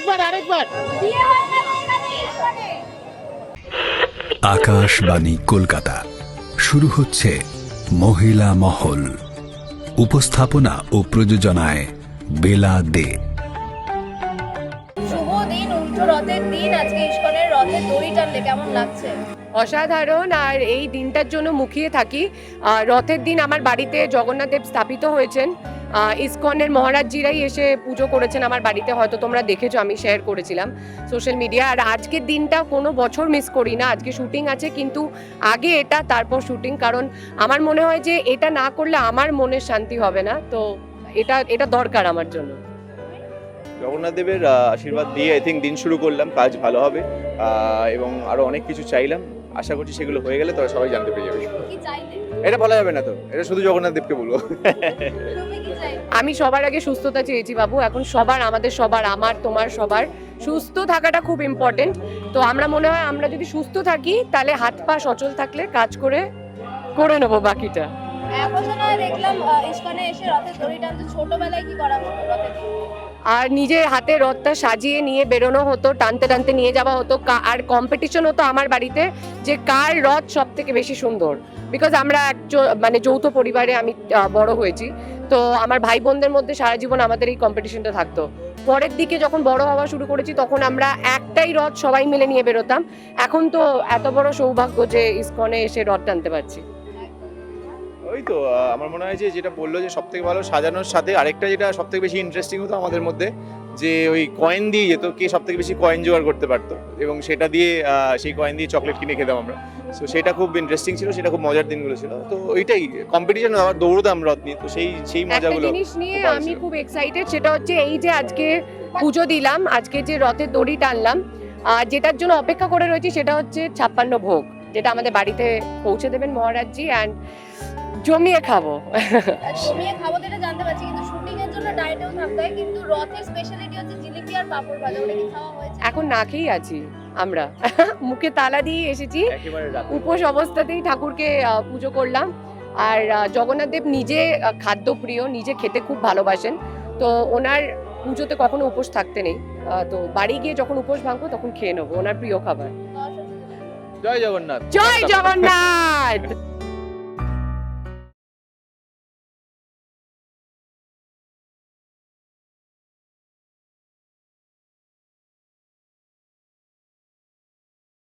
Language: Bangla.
আরেকবার আরেকবার। আকাশবাণী কলকাতা। শুরু হচ্ছে মহিলা মহল। উপস্থাপনা ও প্রযোজনায় বেলা দে। শুভ দিন উল্টো রথের দিন। আজকে ইস্কনের রথের দড়ি টানলে কেমন লাগছে? অসাধারণ। আর এই দিনটার জন্য মুখিয়ে থাকি। রথের দিন আমার বাড়িতে জগন্নাথ দেব স্থাপিত হয়েছেন। ইসকনের মহারাজজিরাই এসে পুজো করেছেন আমার বাড়িতে। হয়তো তোমরা দেখেছ আমি শেয়ার করেছিলাম সোশ্যাল মিডিয়া আর আজকের দিনটা কোনো বছর মিস করি না। আজকে শুটিং আছে কিন্তু আগে এটা তারপর শুটিং কারণ আমার মনে হয় যে এটা না করলে আমার মনে শান্তি হবে না। তো এটা এটা দরকার আমার জন্য। জগন্নাথ দেবের আশীর্বাদ দিয়ে আই থিঙ্ক দিন শুরু করলাম কাজ ভালো হবে। এবং আরও অনেক কিছু চাইলাম। আশা করছি সেগুলো হয়ে গেলে তোরা সবাই জানতে পেরে যাবে। এটা বলা যাবে না তো। এটা শুধু জগন্নাথ দেবকে বলব। আমি সবার আগে সুস্থতা চেয়েছি বাবু এখন সবার আমাদের সবার আমার তোমার সবার। সুস্থ থাকাটা খুব ইম্পর্টেন্ট তো আমরা মনে হয় আমরা যদি সুস্থ থাকি তাহলে হাত পা সচল থাকলে কাজ করে করে নেব বাকিটা। এক বছর নয় দেখলাম ইস্কনে এসে রথের দড়ি টানতে ছোটবেলায় কি করা হতো রথের আর নিজে হাতে রথটা সাজিয়ে নিয়ে বেরোনো হতো টানতে টানতে নিয়ে যাওয়া হতো আর কম্পিটিশন হতো আমার বাড়িতে যে কার রথ সব থেকে বেশি সুন্দর। বিকজ আমরা একজ- মানে যৌথ পরিবারে আমি বড় হয়েছি। তো আমার ভাই বোনদের মধ্যে সারা জীবন আমাদের এই কম্পিটিশনটা থাকতো। পরের দিকে যখন বড় হওয়া শুরু করেছি, তখন আমরা একটাই রথ সবাই মিলে নিয়ে বেরোতাম। এখন তো এত বড় সৌভাগ্য যে ইসকনে এসে রথ টানতে পারছি। ওই তো আমার মনে হয় যে যেটা বলল যে সব থেকে ভালো সাজানোর সাথে আরেকটা যেটা সব থেকে বেশি ইন্টারেস্টিং হতো আমাদের মধ্যে, যে ওই কয়েন দিয়ে যেত, কে সব থেকে বেশি কয়েন জোগাড় করতে পারতো। এবং সেটা দিয়ে সেই কয়েন দিয়ে চকলেট কিনে খেতাম আমরা। তো সেটা খুব ইন্টারেস্টিং ছিল সেটা খুব মজার দিনগুলো ছিল। তো ওইটাই কম্পিটিশন আবার দৌড়তাম রথ নিয়ে তো সেই সেই একটা মজাগুলো জিনিস নিয়ে আমি খুব এক্সাইটেড সেটা হচ্ছে এই যে আজকে পুজো দিলাম আজকে যে রথের দড়ি টানলাম আর যেটার জন্য অপেক্ষা করে রয়েছি সেটা হচ্ছে ছাপ্পান্ন ভোগ যেটা আমাদের বাড়িতে পৌঁছে দেবেন মহারাজজি অ্যান্ড জমিয়ে খাব। জমিয়ে খাব এটা জানতে পারছি কিন্তু শুটিং এর জন্য ডায়েটেও থাকতে হয় কিন্তু রথের স্পেশালিটি হচ্ছে জিলিপি আর পাপড় ভাজা ওটা কি খাওয়া হয়েছে? এখন না খেয়েই আছি। আমরা। মুখে তালা দিয়ে এসেছি। উপোস অবস্থাতেই ঠাকুরকে পুজো করলাম। আর জগন্নাথ দেব নিজে খাদ্য প্রিয় নিজে খেতে খুব ভালোবাসেন। তো ওনার পুজোতে কখনো উপোস থাকতে নেই। তো বাড়ি গিয়ে যখন উপোস ভাঙবো তখন খেয়ে নেব ওনার প্রিয় খাবার। জয় জগন্নাথ। জয় জগন্নাথ!